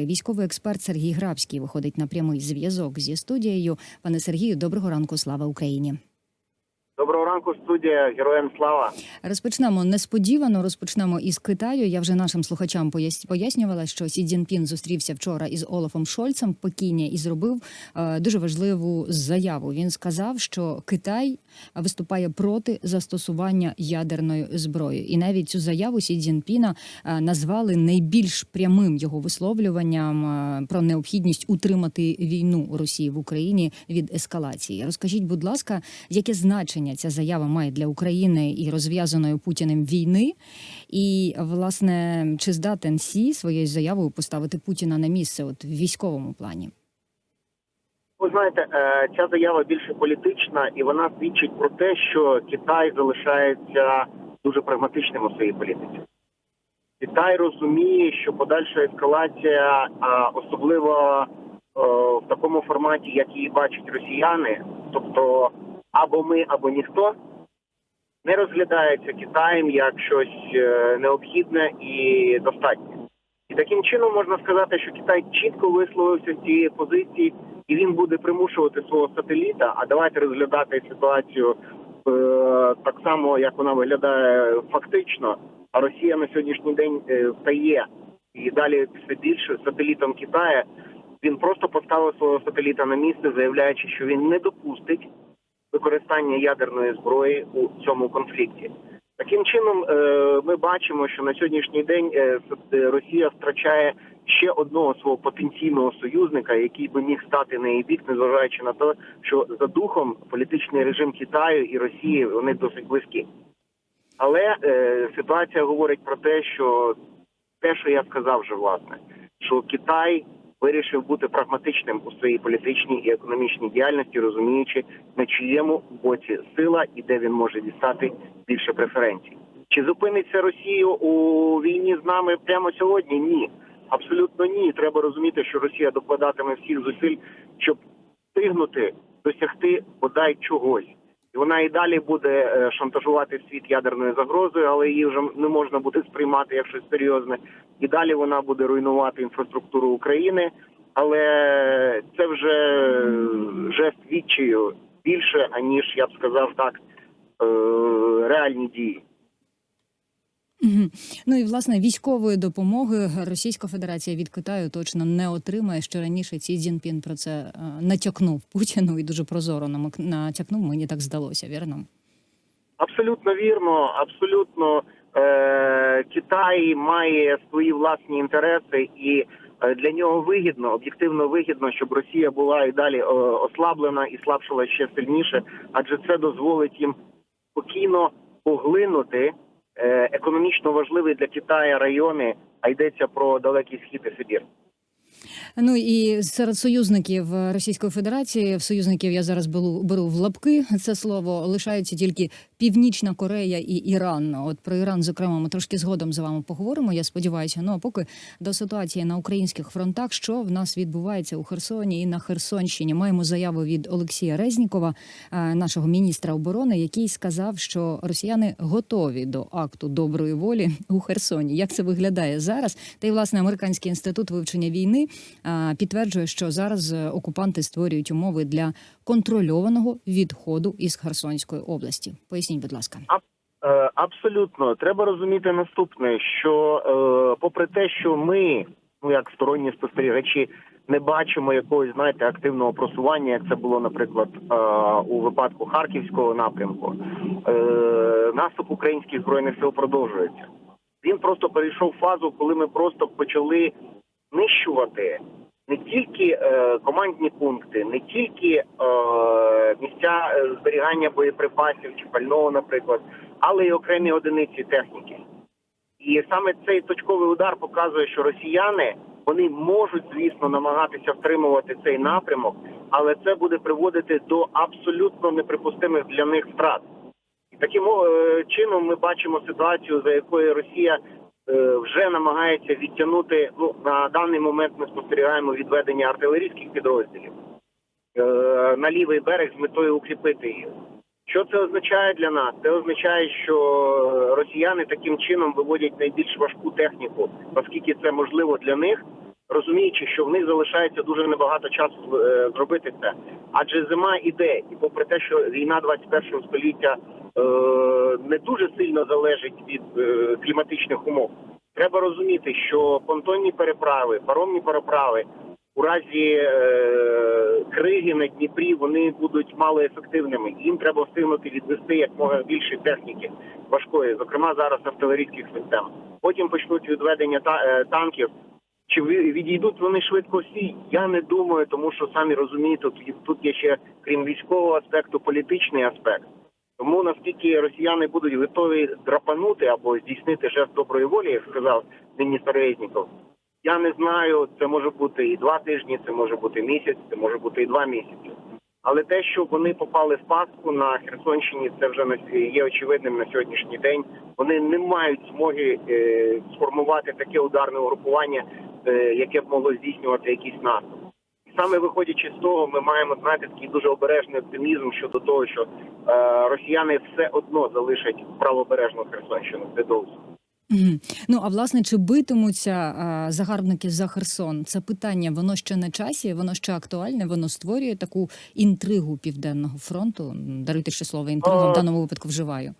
Військовий експерт Сергій Грабський виходить на прямий зв'язок зі студією. Пане Сергію, доброго ранку. Слава Україні. Доброго ранку, студія героям слава. Розпочнемо несподівано. Розпочнемо із Китаю. Я вже нашим слухачам пояс- пояснювала, що Сі Цзіньпін зустрівся вчора із Олафом Шольцем в Пекіні і зробив е, дуже важливу заяву. Він сказав, що Китай виступає проти застосування ядерної зброї, і навіть цю заяву Сі Цзіньпіна е, назвали найбільш прямим його висловлюванням е, про необхідність утримати війну Росії в Україні від ескалації. Розкажіть, будь ласка, яке значення ця заява має для України і розв'язаної Путіним війни? І власне чи здатен Сі своєю заявою поставити Путіна на місце от в військовому плані? Ви знаєте, ця заява більше політична, і вона свідчить про те, що Китай залишається дуже прагматичним у своїй політиці. Китай розуміє, що подальша ескалація, особливо в такому форматі, як її бачать росіяни, тобто або ми, або ніхто, не розглядається Китаєм як щось е, необхідне і достатнє. І таким чином можна сказати, що Китай чітко висловився з цієї позиції, і він буде примушувати свого сателіта. А давайте розглядати ситуацію е, так само, як вона виглядає фактично. А Росія на сьогоднішній день е, стає і далі все більше сателітом Китаю. Він просто поставив свого сателіта на місце, заявляючи, що він не допустить використання ядерної зброї у цьому конфлікті. Таким чином, е, ми бачимо, що на сьогоднішній день е, Росія втрачає ще одного свого потенційного союзника, який би міг стати на її бік, незважаючи на те, що за духом політичний режим Китаю і Росії вони досить близькі. Але е, ситуація говорить про те, що те, що я сказав вже власне, що Китай вирішив бути прагматичним у своїй політичній і економічній діяльності, розуміючи на чиєму боці сила і де він може дістати більше преференцій. Чи зупиниться Росію у війні з нами прямо сьогодні? Ні, абсолютно ні. Треба розуміти, що Росія докладатиме всіх зусиль, щоб встигнути досягти бодай чогось. І вона і далі буде е, шантажувати світ ядерною загрозою, але її вже не можна буде сприймати як щось серйозне. І далі вона буде руйнувати інфраструктуру України. Але це вже жест відчаю більше, аніж я б сказав так, е, реальні дії. Мгм. Ну і власне військової допомоги Російська Федерація від Китаю точно не отримає. Ще раніше Сі Цзіньпін про це е, натякнув Путіну і дуже прозоро натякнув. Мені так здалося, вірно? Абсолютно вірно, абсолютно е, Китай має свої власні інтереси, і е, для нього вигідно, об'єктивно вигідно, щоб Росія була і далі е, ослаблена і слабшала ще сильніше, адже це дозволить їм спокійно поглинути економічно важливі для Китаю райони, а йдеться про далекий схід і Сибір. Ну і серед союзників Російської Федерації, в союзників я зараз беру, беру в лапки це слово. Лишаються тільки Північна Корея і Іран. От про Іран, зокрема, ми трошки згодом з вами поговоримо. Я сподіваюся. Ну а поки до ситуації на українських фронтах, що в нас відбувається у Херсоні і на Херсонщині. Маємо заяву від Олексія Резнікова, е, нашого міністра оборони, який сказав, що росіяни готові до акту доброї волі у Херсоні. Як це виглядає зараз? Та й власне американський інститут вивчення війни е, підтверджує, що зараз е, окупанти створюють умови для контрольованого відходу із Херсонської області. Поясніть, будь ласка. Е, Абсолютно, треба розуміти наступне: що е, попри те, що ми, ну як сторонні спостерігачі, не бачимо якогось, знаєте, активного просування, як це було, наприклад, у випадку харківського напрямку, наступ українських збройних сил продовжується. Він просто перейшов фазу, коли ми просто почали знищувати не тільки е, командні пункти, не тільки е, місця е, зберігання боєприпасів чи пального, наприклад, але й окремі одиниці техніки. І саме цей точковий удар показує, що росіяни вони можуть, звісно, намагатися втримувати цей напрямок, але це буде приводити до абсолютно неприпустимих для них втрат. І таким е, чином ми бачимо ситуацію, за якою Росія вже намагається відтягнути. Ну на даний момент ми спостерігаємо відведення артилерійських підрозділів е, на лівий берег з метою укріпити їх. Що це означає для нас? Це означає, що росіяни таким чином виводять найбільш важку техніку, оскільки це можливо для них. розуміючи, що в них залишається дуже небагато часу е, зробити це. Адже зима іде, і попри те, що війна 21 століття е, не дуже сильно залежить від е, кліматичних умов. Треба розуміти, що понтонні переправи, паромні переправи у разі е, криги на Дніпрі вони будуть малоефективними. Їм треба встигнути відвести як можна більше техніки важкої, зокрема зараз артилерійських систем. Потім почнуть відведення та, е, танків. Чи відійдуть вони швидко всі? Я не думаю, тому що самі розумієте, тут є ще крім військового аспекту політичний аспект. Тому наскільки росіяни будуть готові драпанути або здійснити жест доброї волі, як сказав міністр Резніков, я не знаю. Це може бути і два тижні, це може бути місяць, це може бути і два місяці. Але те, що вони попали в пастку на Херсонщині, це вже є очевидним на сьогоднішній день. Вони не мають змоги е, сформувати таке ударне угрупування, е, яке б могло здійснювати якийсь наступ. Саме виходячи з того, ми маємо знаєте такий дуже обережний оптимізм щодо того, що е, росіяни все одно залишать правобережну Херсонщину. Це довго. Мгм. Ну а власне, чи битимуться а, загарбники за Херсон? Це питання, воно ще на часі, воно ще актуальне, воно створює таку інтригу південного фронту. Даруйте ще слово інтрига А, в даному випадку вживаю.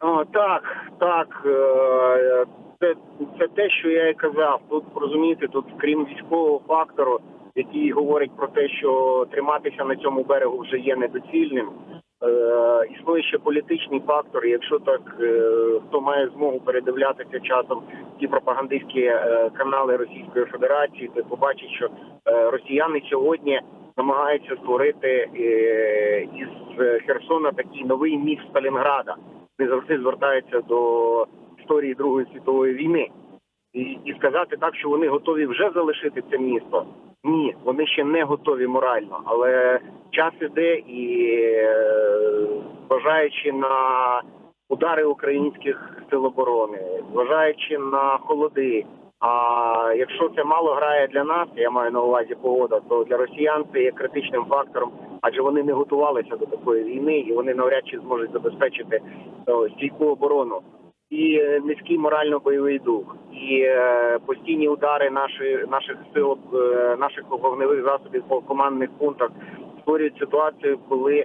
О, так, так. е, Це, це те, що я і казав. Тут розумієте, тут крім військового фактору, який говорить про те, що триматися на цьому берегу вже є недоцільним. Е, існує ще політичний фактор. Якщо так е, хто має змогу передивлятися часом ті пропагандистські е, канали Російської Федерації, то побачить, що е, росіяни сьогодні намагаються створити е, із Херсона такий новий міф Сталінграда не завжди звертаються до історії Другої світової війни. І, і сказати так, що вони готові вже залишити це місто. Ні, вони ще не готові морально, але час іде і е, зважаючи на удари українських сил оборони, зважаючи на холоди. А якщо це мало грає для нас, я маю на увазі погода, то для росіян це є критичним фактором, адже вони не готувалися до такої війни, і вони навряд чи зможуть забезпечити стійку оборону. І е, низький морально-бойовий дух, і е, постійні удари наші, наших сил, е, наших вогневих засобів по командних пунктах створюють ситуацію, коли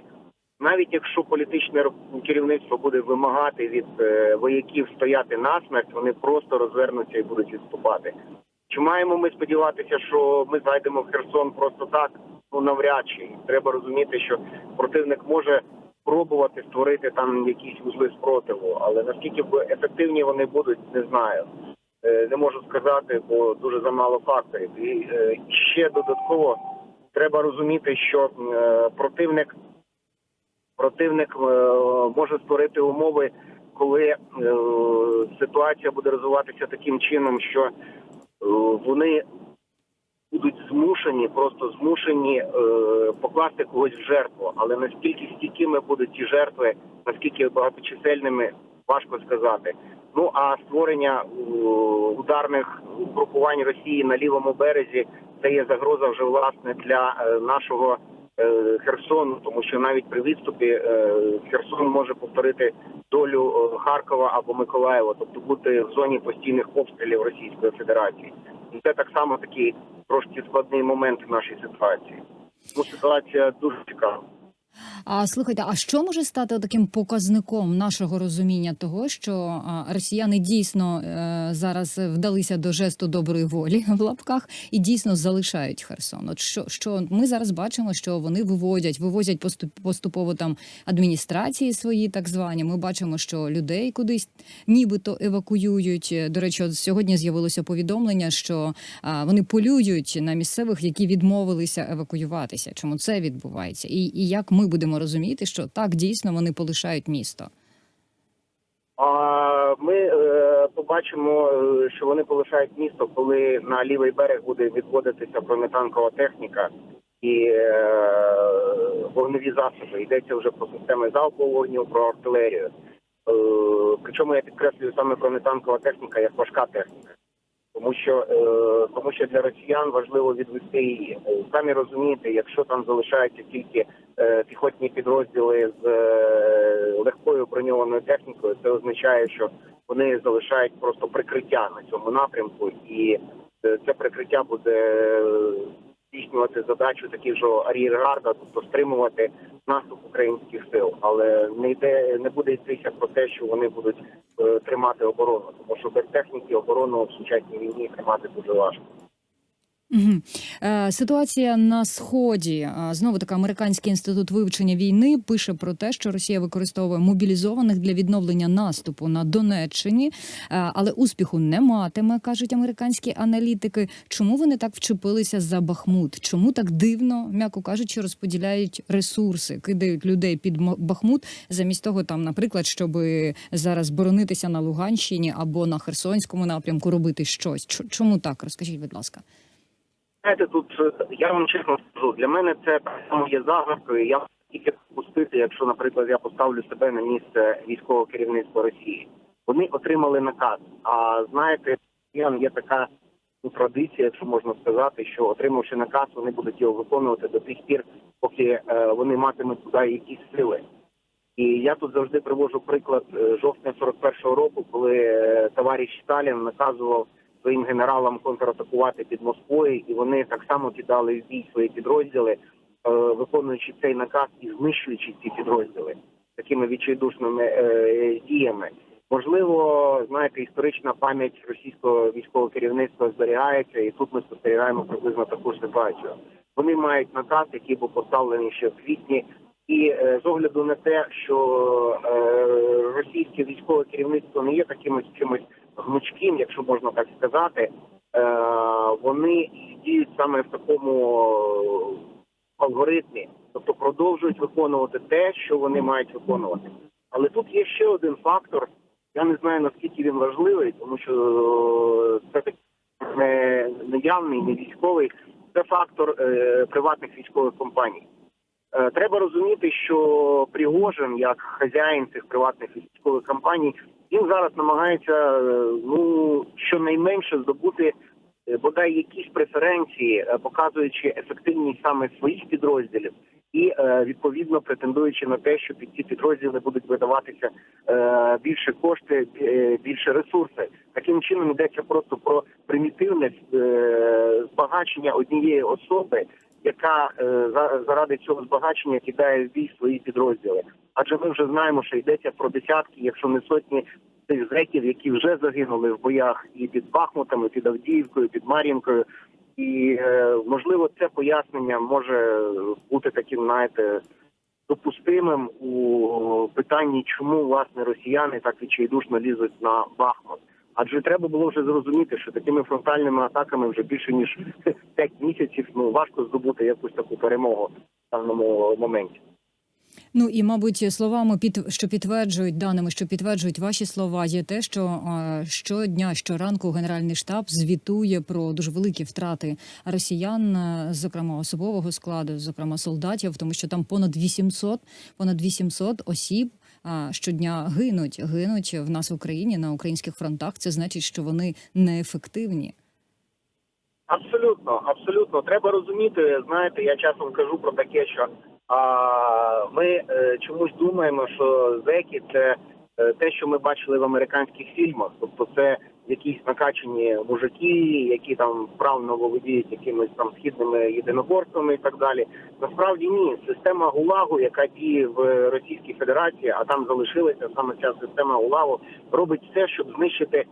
навіть якщо політичне керівництво буде вимагати від е, вояків стояти насмерть, вони просто розвернуться і будуть відступати. Чи маємо ми сподіватися, що ми зайдемо в Херсон просто так? Ну навряд чи треба розуміти, що противник може пробувати створити там якісь вузли спротиву, але наскільки ефективні вони будуть, не знаю. Е, Не можу сказати, бо дуже замало факторів. І е, ще додатково треба розуміти, що е, противник противник може створити умови, коли ситуація буде розвиватися таким чином, що вони будуть змушені, просто змушені покласти когось в жертву. Але наскільки стійкими будуть ті жертви, наскільки багаточисельними, важко сказати. Ну а створення е, ударних групувань Росії на лівому березі це є загроза вже власне для е, нашого е, Херсону, тому що навіть при відступі Херсон може повторити долю Харкова або Миколаєва, тобто бути в зоні постійних обстрілів Російської Федерації. І це так само такий трошки складний момент в нашій ситуації. Ну, ситуація дуже цікава. А слухайте, а що може стати таким показником нашого розуміння того, що росіяни дійсно е, зараз вдалися до жесту доброї волі в лапках і дійсно залишають Херсон? От що, що ми зараз бачимо, що вони виводять, вивозять поступ, поступово там адміністрації свої, так звані. Ми бачимо, що людей кудись нібито евакуюють. До речі, от сьогодні з'явилося повідомлення, що вони полюють на місцевих, які відмовилися евакуюватися. Чому це відбувається? І, і як ми будемо розуміти, що так дійсно вони полишають місто? А ми е, побачимо, що вони полишають місто, коли на лівий берег буде відводитися бронетанкова техніка і е, вогневі засоби. Йдеться вже про системи залпового вогню, про артилерію. Е, причому я підкреслюю саме бронетанкова техніка як важка техніка. Тому що е, тому що для росіян важливо відвести її. Е, Самі розумієте, якщо там залишаються тільки е, піхотні підрозділи з е, легкою броньованою технікою, це означає, що вони залишають просто прикриття на цьому напрямку, і е, це прикриття буде е, здійснювати задачу таких же ар'єргарда, тобто стримувати наступ українських сил, але не йде не буде йтися про те, що вони будуть е, тримати оборону, тому що без техніки оборону в сучасній війні тримати дуже важко. Угу. Ситуація на сході. Е, Знову таки, американський інститут вивчення війни пише про те, що Росія використовує мобілізованих для відновлення наступу на Донеччині, е, але успіху не матиме, кажуть американські аналітики. Чому вони так вчепилися за Бахмут? Чому так дивно, м'яко кажучи, розподіляють ресурси, кидають людей під Бахмут, замість того, там, наприклад, щоб зараз боронитися на Луганщині або на Херсонському напрямку, робити щось. Чо- Чому так? Розкажіть, будь ласка. Знаєте, тут е, я вам чесно скажу, для мене це так само є загадкою. Я тільки допустити, якщо, наприклад, я поставлю себе на місце військового керівництва Росії. Вони отримали наказ. А знаєте, є така ну, традиція, якщо можна сказати, що отримавши наказ, вони будуть його виконувати до тих пір, поки е, вони матимуть туди якісь сили. І я тут завжди привожу приклад е, жовтня 41-го року, коли е, товариш Сталін наказував своїм генералам контратакувати під Москвою, і вони так само кидали в бій свої підрозділи, е, виконуючи цей наказ і знищуючи ці підрозділи такими відчайдушними е, діями. Можливо, знаєте, історична пам'ять російського військового керівництва зберігається, і тут ми спостерігаємо приблизно таку ситуацію. Вони мають наказ, який був поставлений ще в квітні. І е, з огляду на те, що російське військове керівництво не є таким чимось гнучким, якщо можна так сказати, е, вони діють саме в такому е, алгоритмі, тобто продовжують виконувати те, що вони мають виконувати. Але тут є ще один фактор. Я не знаю наскільки він важливий, тому що це таки не, не явний, не військовий. Це фактор е, приватних військових компаній. Е, Треба розуміти, що Пригожин, як хазяїн цих приватних військових компаній, він зараз намагається е, ну щонайменше здобути е, бодай якісь преференції, показуючи ефективність саме своїх підрозділів, і відповідно претендуючи на те, що під ці підрозділи будуть видаватися більше кошти, більше ресурси. Таким чином йдеться просто про примітивне збагачення однієї особи, яка е, за- заради цього збагачення кидає в бій свої підрозділи. Адже ми вже знаємо, що йдеться про десятки, якщо не сотні тих зеків, які вже загинули в боях і під Бахмутом, і під Авдіївкою, під Мар'їнкою. І е, можливо, це пояснення може бути таким, знаєте, допустимим у питанні, чому власне росіяни так відчайдушно лізуть на Бахмут. Адже треба було вже зрозуміти, що такими фронтальними атаками вже більше ніж 5 місяців ну важко здобути якусь таку перемогу в даному моменті. Ну і мабуть, словами під що підтверджують даними, що підтверджують ваші слова, є те, що е, щодня, щоранку Генеральний штаб звітує про дуже великі втрати росіян, е, зокрема особового складу, зокрема солдатів, тому що там понад 800, понад 800 осіб. Щодня гинуть, гинуть в нас в Україні на українських фронтах. Це значить, що вони неефективні. Абсолютно, абсолютно. Треба розуміти. Знаєте, я часом кажу про таке, що а, ми е, чомусь думаємо, що зеки це е, те, що ми бачили в американських фільмах. Тобто, це якісь накачані мужики, які там вправно володіють якимись там східними єдиноборствами і так далі. Насправді ні, система ГУЛАГу, яка діє в Російській Федерації, а там залишилася саме ця система ГУЛАГу, робить все, щоб знищити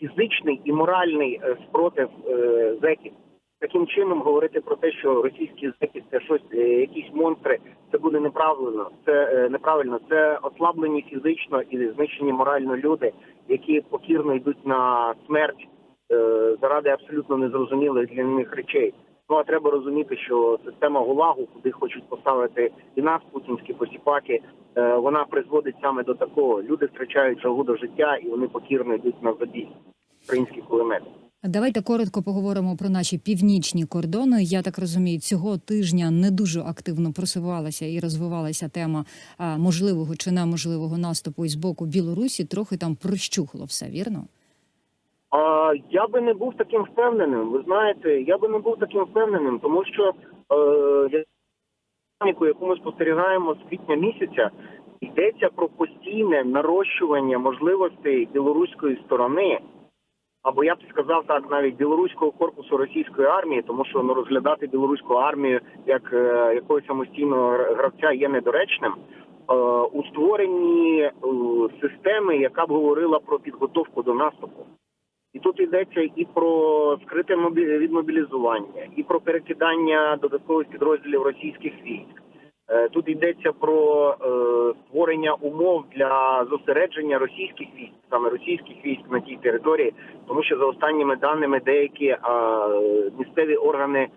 фізичний і моральний е, спротив е, зеків. Таким чином говорити про те, що російські зеки це щось, е, якісь монстри, це буде неправильно. Це неправильно. Це ослаблені фізично і знищені морально люди, які покірно йдуть на смерть е, заради абсолютно незрозумілих для них речей. Ну а треба розуміти, що система ГУЛАГу, куди хочуть поставити і нас, путінські посіпаки, е, вона призводить саме до такого. Люди втрачають жагу до життя і вони покірно йдуть на забій. Українські кулемети. Давайте коротко поговоримо про наші північні кордони. Я так розумію, цього тижня не дуже активно просувалася і розвивалася тема можливого чи неможливого наступу із боку Білорусі. Трохи там прощухло все, вірно? А я би не був таким впевненим. Ви знаєте, я би не був таким впевненим, тому що е, яку ми спостерігаємо з квітня місяця, йдеться про постійне нарощування можливостей білоруської сторони або я б сказав так, навіть білоруського корпусу російської армії, тому що ну розглядати білоруську армію як е, якогось самостійного гравця є недоречним. Е, у створенні системи, яка б говорила про підготовку до наступу. І тут йдеться і про скрите мобі- відмобілізування, і про перекидання додаткових підрозділів російських військ. Е, Тут йдеться про е, створення умов для зосередження російських військ, саме російських військ на тій території, тому що за останніми даними деякі е, місцеві органи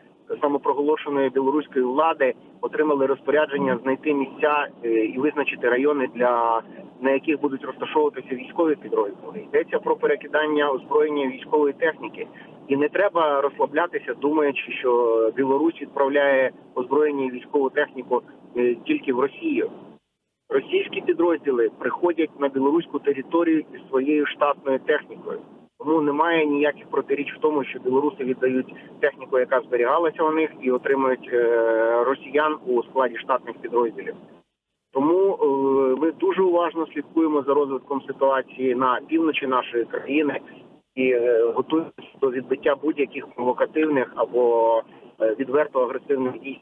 самопроголошеної білоруської влади отримали розпорядження знайти місця е, і визначити райони для на яких будуть розташовуватися військові підрозділи. Йдеться про перекидання озброєння військової техніки, і не треба розслаблятися, думаючи, що Білорусь відправляє озброєння і військову техніку тільки в Росію. Російські підрозділи приходять на білоруську територію із своєю штатною технікою. Тому немає ніяких протиріч в тому, що білоруси віддають техніку, яка зберігалася у них, і отримують е, росіян у складі штатних підрозділів. Тому е, ми дуже уважно слідкуємо за розвитком ситуації на півночі нашої країни і е, готуємося до відбиття будь-яких провокативних або е, відверто агресивних дій.